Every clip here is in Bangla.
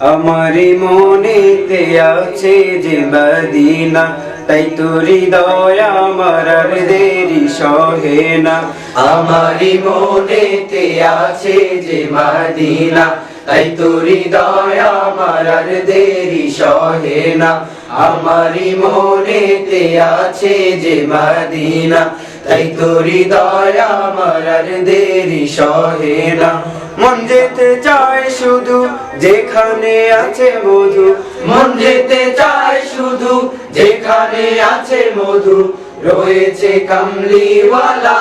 আমারি মনেতে আছে যে মদিনা, তাই তোর হৃদয় আমার দেরি সহে না। আমারি মনেতে আছে যে মদিনা, তাই তোর হৃদয় আমার দেরি সহে না। আমারি মনেতে আছে যে মদিনা তাই তোর হৃদয় আমার আর দেরি সহে না। মন যেতে চায় শুধু যেখানে আছে মধু। মন যেতে চায় শুধু যেখানে আছে মধু। রয়েছে কামলিওয়ালা,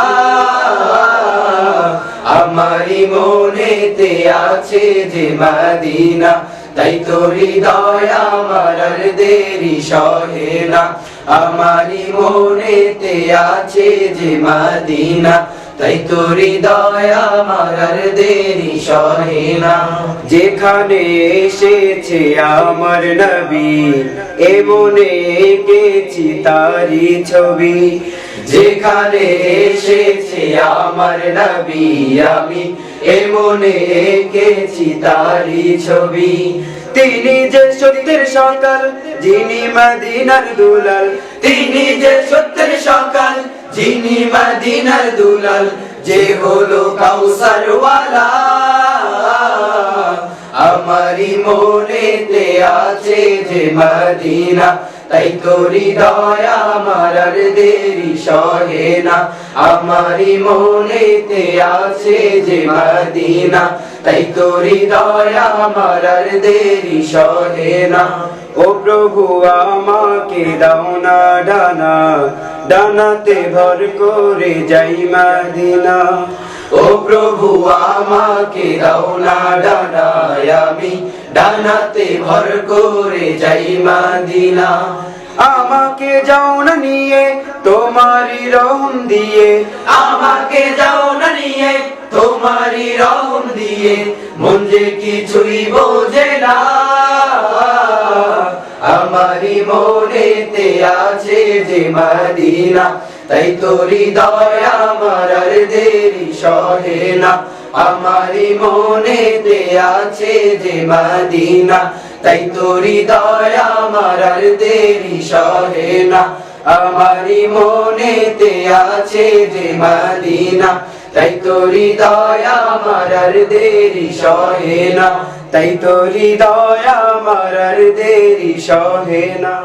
আমারি মনেতে আছে যে মদিনা। তাই তোরি হৃদয় আমার আর দেরি সহে না। আমারি মনেতে আছে যে মদিনা। তাই তো হৃদয় আমার দেরি সহে যেখানে এসেছে আমার নবী এমনে এঁকেছি তারি ছবি। যেখানে এসেছে আমার নবী, আমি এমনে এঁকেছি তারি ছবি। তিনি যে সত্যের সকাল, যিনি মদিনার দুলাল, তিনি যে সত্যের সকাল যিনি মদিনার দুলাল, যে হলো কাউসার ওয়ালা আমারি মনেতে আছে যে মদিনা, তাই তো হৃদয় আমার আর দেরি সহে না। আমারি মনেতে আছে যে মদিনা তাই তো হৃদয় আমার আর দেরি সহে না। ও প্রভু, আমাকে দাও না ডানা, ডানাতে ভর করে যাই মদিনা। ও প্রভু, আমাকে দাও না ডানায় আমি ডানাতে ভর করে যাই মদিনা। আমাকে যাও না নিয়ে তোমারি রহম দিয়ে। আমাকে যাও না নিয়ে তোমারি রহম দিয়ে মন যে কিছুই বোঝে না। আমারি মনেতে আছে যে মদিনা, তাই তো হৃদয় আমার দেরি সহে না। আমারি মনেতে আছে যে মদিনা, তাই তো হৃদয় আমার দেরি সহে না। আমারি মনেতে আছে যে তাই তোরি দয়া আমার দেরি সহে না। তাই তোরি দয়া আমার দেরি সহে না।